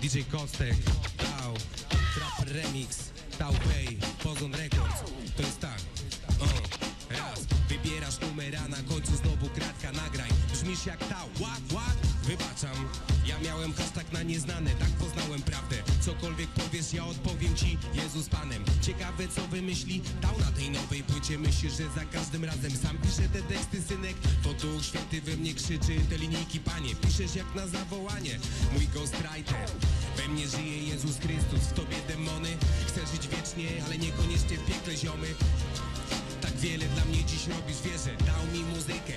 DJ Kostek, Tau, Trapper Remix, Tau Pay, Pozon Records. To jest tak, o, raz Wybierasz numera, na końcu znowu kratka, nagraj. Brzmisz jak Tau, łak, łak. Wybaczam, ja miałem hashtag na nieznane Tak poznałem prawdę, cokolwiek powiesz Ja odpowiem ci, Jezus Panem. Ciekawe co wymyśli Tau na tej nowej płycie. Myślisz, że za każdym razem sam piszę te teksty, synek Duch Święty we mnie krzyczy Te linijki, Panie. Piszesz jak na zawołanie. Mój ghostwriter We mnie żyje Jezus Chrystus. W tobie demony. Chcę żyć wiecznie, ale niekoniecznie w piekle ziomy. Tak wiele dla mnie dziś robisz, wierzę. Dał mi muzykę,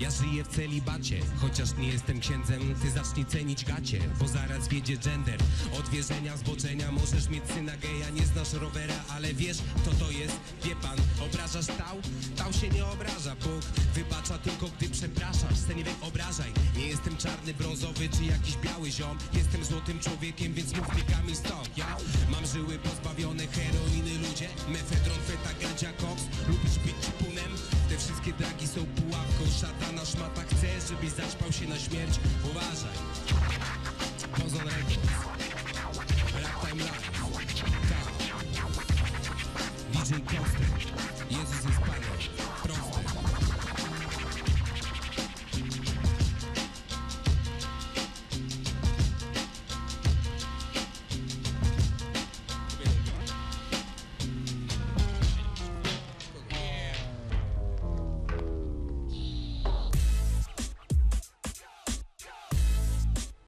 ja żyję w celibacie, chociaż nie jestem księdzem Ty zacznij cenić gacie, bo zaraz wiedzie gender. Od wierzenia, zboczenia możesz mieć syna geja Nie znasz rowera, ale wiesz kto to jest Wie pan, obrażasz tał? Tał się nie obraża, Bóg wybacza tylko gdy przepraszasz. Se nie wiem, obrażaj, nie jestem czarny, brązowy czy jakiś biały ziom. Jestem złotym człowiekiem, więc mów mi Kamil Stok żebyś zaćpał się na śmierć. Uważaj. Pozon Records Rap Time Live. DJ Costa